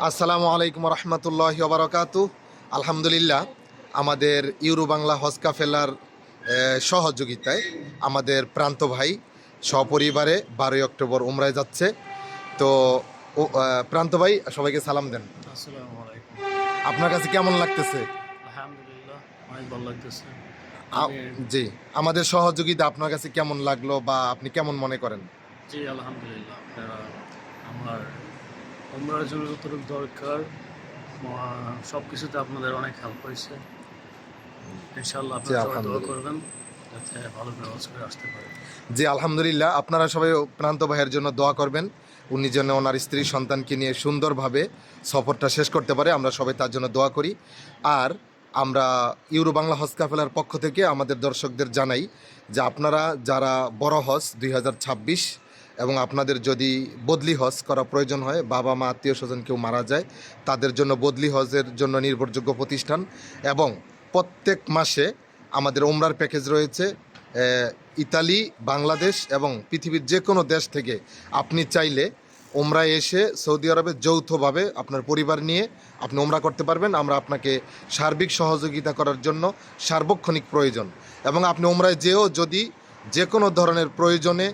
আসসালামু আলাইকুম রহমতুল্লাহ বারকাত আলহামদুলিল্লাহ আমাদের ইউরো বাংলা হজ কাফেলার আহ, সহযোগিতায় আমাদের প্রান্ত ভাই সপরিবারে বারোই অক্টোবর উমরায় যাচ্ছে। তো প্রান্ত ভাই সবাইকে সালাম দেন। আপনার কাছে কেমন লাগতেছে? জি আমাদের সহযোগিতা আপনার কাছে কেমন লাগল বা আপনি কেমন মনে করেন? জি আলহামদুলিল্লাহ জন্য যতটুকু দরকার সব কিছুতে আপনাদের অনেক হেল্প হয়েছে। ইনশাল্লাহ আপনারা দোয়া আলহামদুলিল্লাহ। করবেন জি আলহামদুলিল্লাহ। আপনারা সবাই প্রান্ত ভাইয়ের জন্য দোয়া করবেন। উনি যেন ওনার স্ত্রী সন্তানকে নিয়ে সুন্দরভাবে সফরটা শেষ করতে পারে আমরা সবাই তার জন্য দোয়া করি। আর আমরা ইউরো বাংলা হজ কাফেলার পক্ষ থেকে আমাদের দর্শকদের জানাই যে আপনারা যারা বড় হজ দুই এবং আপনাদের যদি বদলি হজ করা প্রয়োজন হয়, বাবা মা, আত্মীয় স্বজন কেউ মারা যায়, তাদের জন্য বদলি হজের জন্য নির্ভরযোগ্য প্রতিষ্ঠান এবং প্রত্যেক মাসে আমাদের ওমরার প্যাকেজ রয়েছে ইতালি, বাংলাদেশ এবং পৃথিবীর যে কোনো দেশ থেকে আপনি চাইলে ওমরায় এসে সৌদি আরবে যৌথভাবে আপনার পরিবার নিয়ে আপনি ওমরা করতে পারবেন। আমরা আপনাকে সার্বিক সহযোগিতা করার জন্য সার্বক্ষণিক প্রয়োজন এবং আপনি ওমরায় যেও যদি যে কোনো ধরনের প্রয়োজনে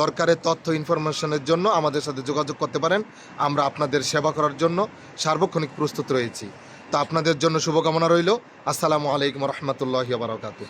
দরকারের তথ্য ইনফরমেশনের জন্য আমাদের সাথে যোগাযোগ করতে পারেন। আমরা আপনাদের সেবা করার জন্য সার্বক্ষণিক প্রস্তুত রয়েছি। তা আপনাদের জন্য শুভকামনা রইল। আসসালামু আলাইকুম রহমতুল্লাহ বারকাতুহ।